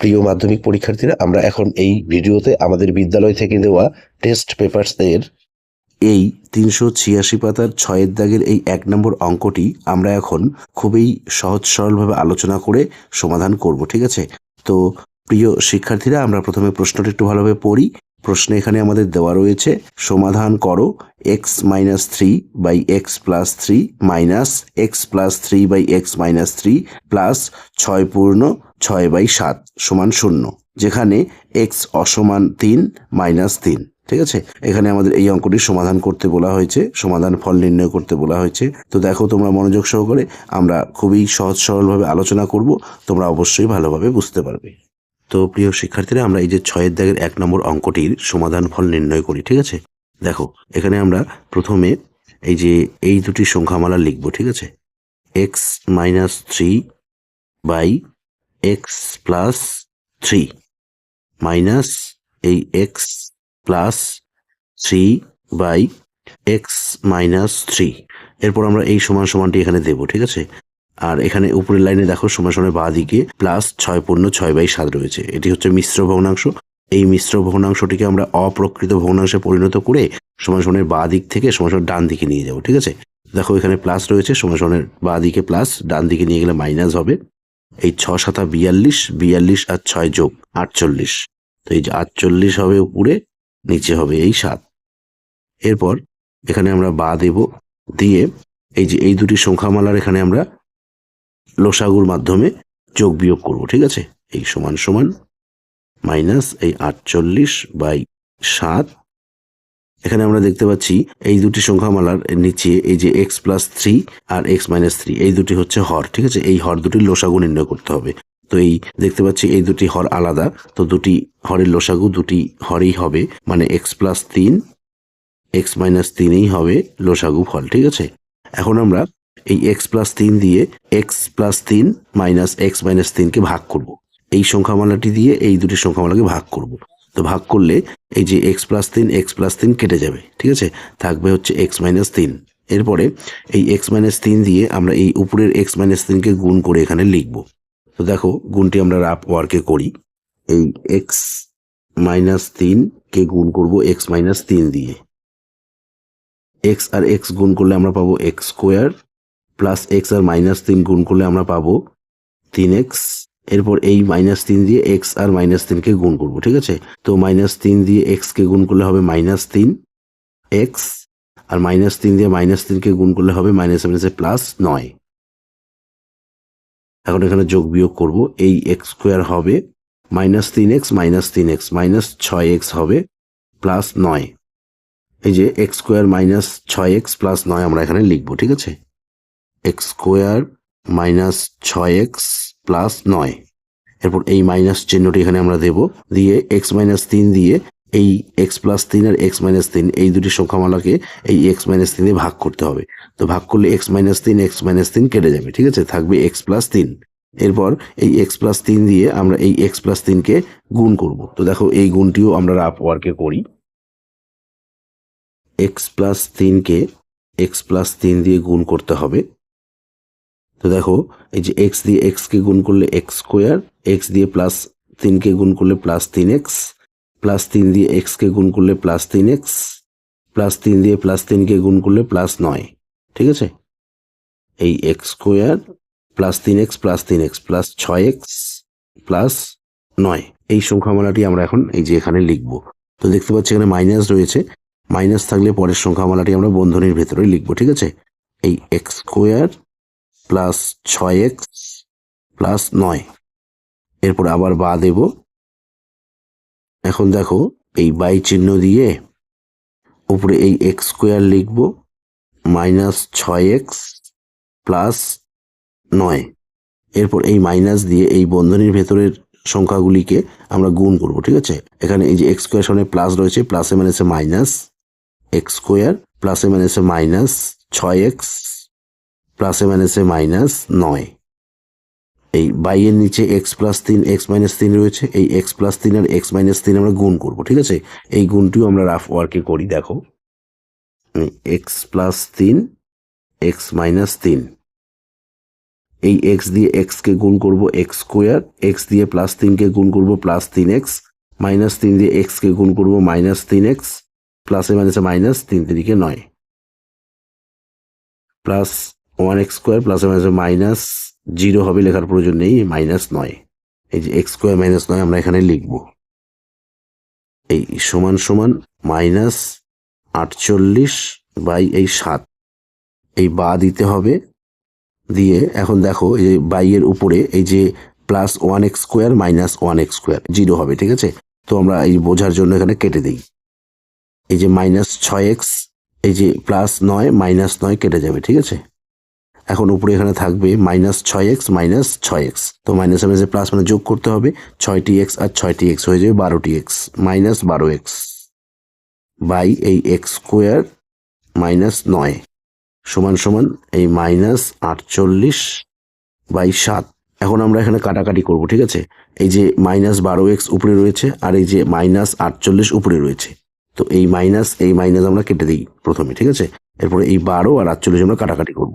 প্রিয় মাধ্যমিক পরীক্ষার্থীরা, আমরা এখন এই ভিডিওতে আমাদের বিদ্যালয় থেকে দেওয়া টেস্ট পেপার্স এর এই তিনশো ছিয়াশি পাতার ছয়ের দাগের এই এক নম্বর অঙ্কটি আমরা এখন খুবই সহজ সরলভাবে আলোচনা করে সমাধান করব, ঠিক আছে? তো প্রিয় শিক্ষার্থীরা, আমরা প্রথমে প্রশ্নটি একটু ভালোভাবে পড়ি। প্রশ্নে এখানে আমাদের দেওয়া রয়েছে, সমাধান করো x minus three by x plus three minus x plus three by x minus three plus ছয় পূর্ণ ছয় বাই সাত সমান শূন্য, যেখানে এক্স অসমান তিন মাইনাস তিন, ঠিক আছে? এখানে আমাদের এই অঙ্কটি সমাধান করতে বলা হয়েছে, সমাধান ফল নির্ণয় করতে বলা হয়েছে। তো দেখো তোমরা মনোযোগ সহকারে আমরা খুবই সহজ সরলভাবে আলোচনা করব, তোমরা অবশ্যই ভালোভাবে বুঝতে পারবে। তো প্রিয় শিক্ষার্থীরা, আমরা এই যে ছয়ের দাগের এক নম্বর অঙ্কটির সমাধান ফল নির্ণয় করি, ঠিক আছে? দেখো, এখানে আমরা প্রথমে এই যে এই দুটি সংখ্যামালা লিখব, ঠিক আছে? X minus three by x plus three minus এই x plus three by x minus three এরপর আমরা এই সমান সমানটি এখানে দেব, ঠিক আছে? আর এখানে উপরের লাইনে দেখো সমান সমান বাঁ দিকে প্লাস ছয় পূর্ণ ছয় বাই সাত রয়েছে। এটি হচ্ছে মিশ্র ভগ্নাংশ। এই মিশ্র ভগ্নাংশটিকে আমরা অপ্রকৃত ভগ্নাংশে পরিণত করে সমান সমানের বাঁ দিক থেকে সমান সমান ডান দিকে নিয়ে যাব, ঠিক আছে? দেখো এখানে প্লাস রয়েছে সমান সমানের বাঁ দিকে প্লাস ডান দিকে নিয়ে গেলে মাইনাস হবে। এই ছ সাতা বিয়াল্লিশ বিয়াল্লিশ আর ছয় যোগ আটচল্লিশ। তো এই যে আটচল্লিশ হবে উপরে, নিচে হবে এই সাত। এরপর এখানে আমরা বা দেব। দিয়ে এই যে এই দুটি সংখ্যামালার এখানে আমরা লসাগুর মাধ্যমে যোগ বিয়োগ করব, ঠিক আছে? এই সমান সমান মাইনাস এই আটচল্লিশ বাই সাত। এখানে আমরা দেখতে পাচ্ছি এই দুটি সংখ্যামালার নিচে এই যে এক্স প্লাস থ্রি আর এক্স মাইনাস থ্রি এই দুটি হচ্ছে হর, ঠিক আছে? এই হর দুটির লসাগু নির্ণয় করতে হবে। তো এই দেখতে পাচ্ছি এই দুটি হর আলাদা, তো দুটি হরের লোসাগু দুটি হরেই হবে মানে এক্স প্লাস তিন এক্স মাইনাস তিনেই হবে লোসাগু ফল, ঠিক আছে? এখন আমরা এই এক্স প্লাস তিন দিয়ে এক্স প্লাস তিন মাইনাস এক্স মাইনাস তিনকে ভাগ করব। এই সংখ্যামালাটি দিয়ে এই দুটি সংখ্যামালাকে ভাগ করব। তো ভাগ করলে এই যে এক্স প্লাস তিন এক্স প্লাস তিন কেটে যাবে, ঠিক আছে? থাকবে হচ্ছে এক্স মাইনাস তিন। এরপরে এই এক্স মাইনাস তিন দিয়ে আমরা এই উপরের এক্স মাইনাস তিনকে গুণ করে এখানে লিখব। তো দেখো, গুণটি আমরা রাপ ওয়ার্কে করি। এই এক্স মাইনাস তিন কে গুণ করব এক্স মাইনাস তিন দিয়ে। এক্স আর এক্স গুণ করলে আমরা পাবো এক্স স্কোয়ার প্লাস এক্স আর মাইনাস তিন গুণ করলে আমরা পাবো তিন এক্স এরপর এই মাইনাস তিন দিয়ে এক্স আর মাইনাস তিনকে গুণ করব, ঠিক আছে? তো মাইনাস তিন দিয়ে এক্স কে গুণ করলে হবে মাইনাস তিন এক্স আর মাইনাস তিন দিয়ে মাইনাস তিনকে গুণ করলে হবে মাইনাস মাইনাসে প্লাস নয়। এখন এখানে যোগ বিয়োগ করব, এই এক্স স্কোয়ার হবে মাইনাস তিন এক্স মাইনাস তিন এক্স মাইনাস ছয় এক্স হবে প্লাস নয়। এই যে এক্স স্কোয়ার মাইনাস ছয় এক্স প্লাস নয় আমরা এখানে লিখব, ঠিক আছে? এক্স স্কোয়ার মাইনাস ছয় এক্স প্লাস নয়। এরপর এই মাইনাস চিহ্নটি এখানে আমরা দেব। দিয়ে এক্স মাইনাস তিন দিয়ে এই এক্স প্লাস তিন আর এক্স মাইনাস তিন, এই দুটি সংখ্যামালাকে এই এক্স মাইনাস তিন দিয়ে ভাগ করতে হবে। তো ভাগ করলে এক্স মাইনাস তিন, এক্স মাইনাস তিন কেটে যাবে, ঠিক আছে? থাকবে এক্স প্লাস তিন। এরপর এই এক্স প্লাস তিন দিয়ে আমরা এই এক্স প্লাস তিনকে গুণ করব। তো দেখো, এই গুণটিও আমরা রাপ ওয়ার্কে করি। এক্স প্লাস তিনকে এক্স প্লাস তিন দিয়ে গুণ করতে হবে। তো দেখো, এই যে এক্স দিয়ে এক্স কে গুণ করলে এক্স স্কোয়ার এক্স দিয়ে প্লাস তিনকে গুণ করলে প্লাস তিন এক্স প্লাস তিন দিয়ে এক্স কে গুণ করলে প্লাস তিন এক্স প্লাস তিন দিয়ে প্লাস তিনকে গুণ করলে প্লাস নয়, ঠিক আছে? এই এক্স স্কোয়ার প্লাস তিন এক্স প্লাস তিন এক্স প্লাস ছয় এক্স প্লাস নয়, এই সংখ্যামালাটি আমরা এখন এই যে এখানে লিখব। তো দেখতে পাচ্ছি এখানে মাইনাস রয়েছে মাইনাস থাকলে পরের সংখ্যামালাটি আমরা বন্ধনীর ভেতরে লিখব, ঠিক আছে? এই এক্স স্কোয়ার প্লাস ছয় এক্স প্লাস নয়। এরপর আবার বা দেব। এখন দেখো, এই বাই চিহ্ন দিয়ে উপরে এই এক্স স্কোয়ার লিখব মাইনাস ছয় এক্স প্লাস নয়। এরপর এই মাইনাস দিয়ে এই বন্ধনীর ভেতরের সংখ্যাগুলিকে আমরা গুণ করব, ঠিক আছে? এখানে এই যে এক্স স্কোয়ার সামনে প্লাস রয়েছে প্লাসে মাইনাসে মাইনাস এক্স স্কোয়ার প্লাসে মাইনাসে মাইনাস ছয় এক্স প্লাসে মাইনাসে মাইনাস নয়। এই বাইয়ের নিচে এক্স প্লাস তিন এক্স মাইনাস তিন রয়েছে। এই এক্স প্লাস তিন আর এক্স মাইনাস তিন আমরা গুণ করব, ঠিক আছে? এই গুণটিও আমরা রাফ ওয়ার্কে করি, দেখো। এক্স প্লাস তিন এক্স মাইনাস তিন। এই এক্স দিয়ে এক্স কে গুণ করব এক্স স্কোয়ার এক্স দিয়ে প্লাস তিনকে গুণ করব প্লাস তিন এক্স মাইনাস তিন দিয়ে এক্স কে গুণ করব মাইনাস তিন এক্স প্লাসে মাইনাসে মাইনাস তিন তিরিকে নয়। প্লাস ওয়ান এক্স স্কোয়ার প্লাসে মাইনাসে জিরো হবে লেখার প্রয়োজন নেই মাইনাস নয়। এই যে এক্স স্কোয়ার মাইনাস নয় আমরা এখানে লিখব। এই সমান সমান মাইনাস আটচল্লিশ বাই এই সাত। এই বা দিতে হবে, দিয়ে এখন দেখো এই যে বাইয়ের উপরে এই যে plus one x square minus one x square zero হবে, ঠিক আছে? তো আমরা এই বোঝার জন্য এখানে কেটে দিই। এই যে মাইনাস ছয় এক্স এই যে প্লাস নয় মাইনাস নয় কেটে যাবে, ঠিক আছে? এখন উপরে এখানে থাকবে মাইনাস ছয় এক্স মাইনাস ছয় এক্স তো মাইনাস মাইনাসে প্লাস মানে যোগ করতে হবে, ছয়টি এক্স আর ছয়টি এক্স হয়ে যাবে বারোটি এক্স মাইনাস বারো এক্স বাই এই এক্স স্কোয়ার মাইনাস নয়। সমান সমান এই মাইনাস আটচল্লিশ বাই সাত। এখন আমরা এখানে কাটাকাটি করব, ঠিক আছে? এই যে মাইনাস বারো এক্স উপরে রয়েছে আর এই যে মাইনাস আটচল্লিশ উপরে রয়েছে। তো এই মাইনাস এই মাইনাস আমরা কেটে দিই প্রথমে, ঠিক আছে? এরপরে এই বারো আর আটচল্লিশ আমরা কাটাকাটি করব।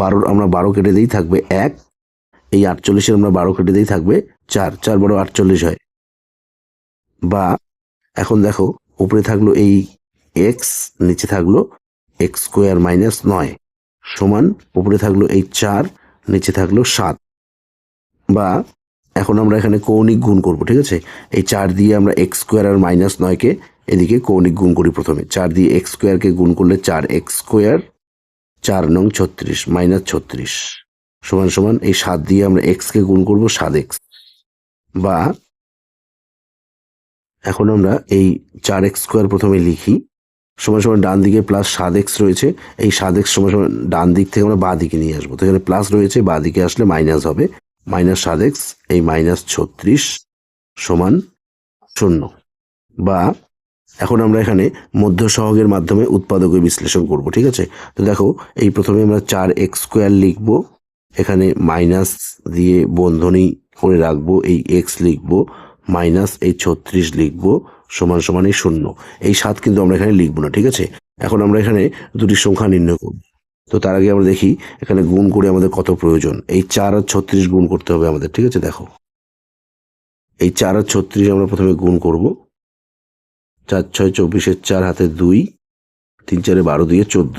বারোর আমরা বারো কেটে দিই থাকবে এক, এই আটচল্লিশের আমরা বারো কেটে দিই থাকবে চার চার বারো আটচল্লিশ হয়। বা এখন দেখো, উপরে থাকল এই এক্স নিচে থাকল এক্স স্কোয়ার মাইনাস নয়, সমান উপরে থাকল এই চার, নিচে থাকল সাত। বা এখন আমরা এখানে কৌণিক গুণ করব, ঠিক আছে? এই চার দিয়ে আমরা এক্স স্কোয়ার আর মাইনাস নয়কে এদিকে কৌণিক গুণ করি প্রথমে। চার দিয়ে এক্স স্কোয়ারকে গুণ করলে চার এক্স স্কোয়ার, চার নং ছত্রিশ, মাইনাস ছত্রিশ। সমান সমান এই সাত দিয়ে আমরা এক্সকে গুণ করব সাত এক্স। বা এখন আমরা এই চার এক্স স্কোয়ার প্রথমে লিখি। সমান সমান ডান দিকে প্লাস সাত এক্স রয়েছে, এই সাত এক্স সমান সমান ডান দিক থেকে আমরা বাঁ দিকে নিয়ে আসব। তো এখানে প্লাস রয়েছে, বাঁ দিকে আসলে মাইনাস হবে। মাইনাস সাত এক্স, এই মাইনাস ছত্রিশ সমান শূন্য। বা এখন আমরা এখানে মধ্য সহগের মাধ্যমে উৎপাদকের বিশ্লেষণ করব, ঠিক আছে? তো দেখো, এই প্রথমে আমরা চার এক্স স্কোয়ার লিখব, এখানে মাইনাস দিয়ে বন্ধনী করে রাখব, এই এক্স লিখব, মাইনাস এই ছত্রিশ লিখব, সমান সমান এই শূন্য। এই সাত কিন্তু আমরা এখানে লিখব না, ঠিক আছে? এখন আমরা এখানে দুটি সংখ্যা নির্ণয় করব। তো তার আগে আমরা দেখি, এখানে গুণ করে আমাদের কত প্রয়োজন? এই চার আর ছত্রিশ গুণ করতে হবে আমাদের, ঠিক আছে? দেখো। এই চার আর ছত্রিশ আমরা প্রথমে গুণ করব। চার ছয় চব্বিশের চার হাতে দুই, তিন চারে বারো দিয়ে চোদ্দ,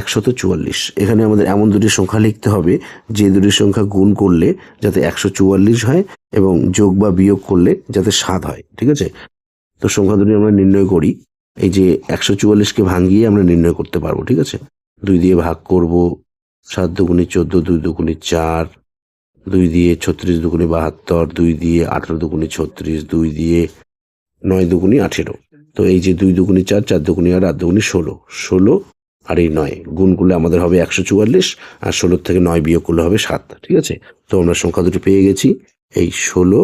একশত চুয়াল্লিশ। এখানে আমাদের এমন দুটি সংখ্যা লিখতে হবে, যে দুটি সংখ্যা গুণ করলে যাতে একশো চুয়াল্লিশ হয় এবং যোগ বা বিয়োগ করলে যাতে সাত হয়, ঠিক আছে? তো সংখ্যা দুটি আমরা নির্ণয় করি। এই যে একশো চুয়াল্লিশকে ভাঙিয়ে আমরা নির্ণয় করতে পারব, ঠিক আছে? দুই দিয়ে ভাগ করব, সাত দুগুণি চোদ্দ, দুই দুগুণি চার, দুই দিয়ে ছত্রিশ দুগুণি বাহাত্তর, দুই দিয়ে আঠারো দুগুণি ছত্রিশ, দুই দিয়ে নয় দুগুণি আঠেরো। তো এই যে দুই দুগুণি চার চার দুগুণি আট আট দুগুণি ষোলো। ষোলো আর এই নয়, গুণ করলে আমাদের হবে একশো চুয়াল্লিশ আর ষোলোর থেকে নয় বিয়োগ করলে হবে সাত, ঠিক আছে? তো আমরা সংখ্যা দুটি পেয়ে গেছি, এই ষোলো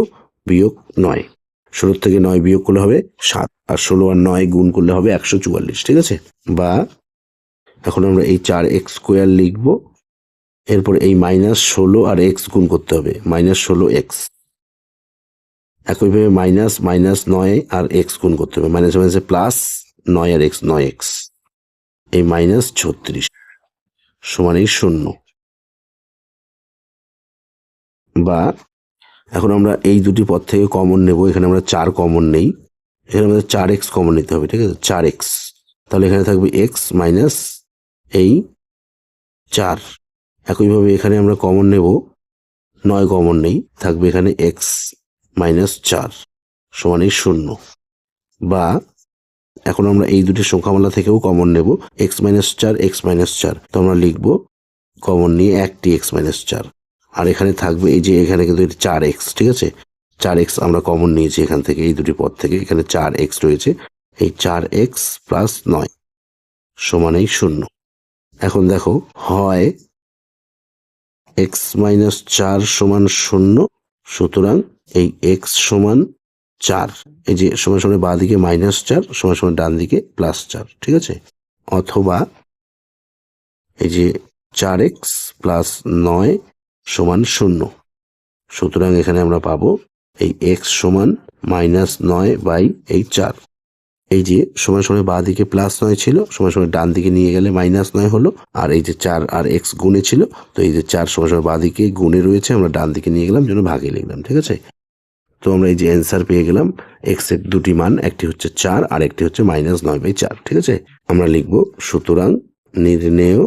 বিয়োগ নয়। ষোলোর থেকে নয় বিয়োগ করলে হবে সাত আর ষোলো আর নয় গুণ করলে হবে একশো চুয়াল্লিশ, ঠিক আছে? বা এখন আমরা এই চার এক্স স্কোয়ার লিখব, এরপর এই মাইনাস ষোলো আর এক্স গুণ করতে হবে, মাইনাস ষোলো এক্স। একইভাবে মাইনাস মাইনাস নয় আর এক্স গুণ করতে হবে। মাইনাস মাইনাসে প্লাস নয় আর এক্স নয় এক্স এই মাইনাস ছত্রিশ সমান এই শূন্য। বা এখন আমরা এই দুটি পদ থেকে কমন নেব। এখানে আমরা চার কমন নেই। এখানে আমাদের চার এক্স কমন নিতে হবে, ঠিক আছে? চার এক্স তাহলে এখানে থাকবে এক্স মাইনাস এই চার। একইভাবে এখানে আমরা কমন নেব। নয় কমন নেই। থাকবে এখানে এক্স মাইনাস চার সমান এই শূন্য। বা এখন আমরা এই দুটি সংখ্যামালা থেকেও কমন নেব। এক্স মাইনাস চার এক্স মাইনাস চার। তো আমরা লিখব কমন নিয়ে একটি এক্স মাইনাস চার। আর এখানে থাকবে এই যে এখানে কিন্তু চার এক্স ঠিক আছে? চার এক্স আমরা কমন নিয়েছি এখান থেকে, এই দুটি পদ থেকে। এখানে চার এক্স রয়েছে। এই চার এক্স প্লাস নয় সমান এই শূন্য। এখন দেখো, হয় এক্স মাইনাস চার সমান শূন্য, সুতরাং এই এক্স সমান চার। এই যে সমান সমান বাঁ দিকে মাইনাস চার সময় সমান ডান দিকে প্লাস চার, ঠিক আছে? অথবা এই যে চার এক্স প্লাস নয় সমান শূন্য। সুতরাং এখানে আমরা পাবো এই এক্স সমান মাইনাস নয় বাই এই চার। এই যে সময় সময় বাঁ দিকে প্লাস নয় ছিল, সময় সময় ডান দিকে নিয়ে গেলে মাইনাস নয় হলো, আর এই যে চার আর এক্স গুণে ছিল, তো এই যে চার সময় সময় বাঁ দিকে গুণে রয়েছে, আমরা ডান দিকে নিয়ে গেলাম, জন্য ভাগে লিখলাম, ঠিক আছে? তো আমরা এই যে অ্যান্সার পেয়ে গেলাম এক্সের দুটি মান, একটি হচ্ছে চার আর একটি হচ্ছে মাইনাস নয় বাই চার, ঠিক আছে? আমরা লিখব, সুতরাং নির্ণেয়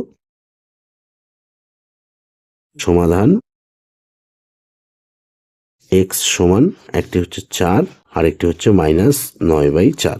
সমাধান এক্স সমান একটি হচ্ছে চার আর একটি হচ্ছে মাইনাস নয় বাই চার।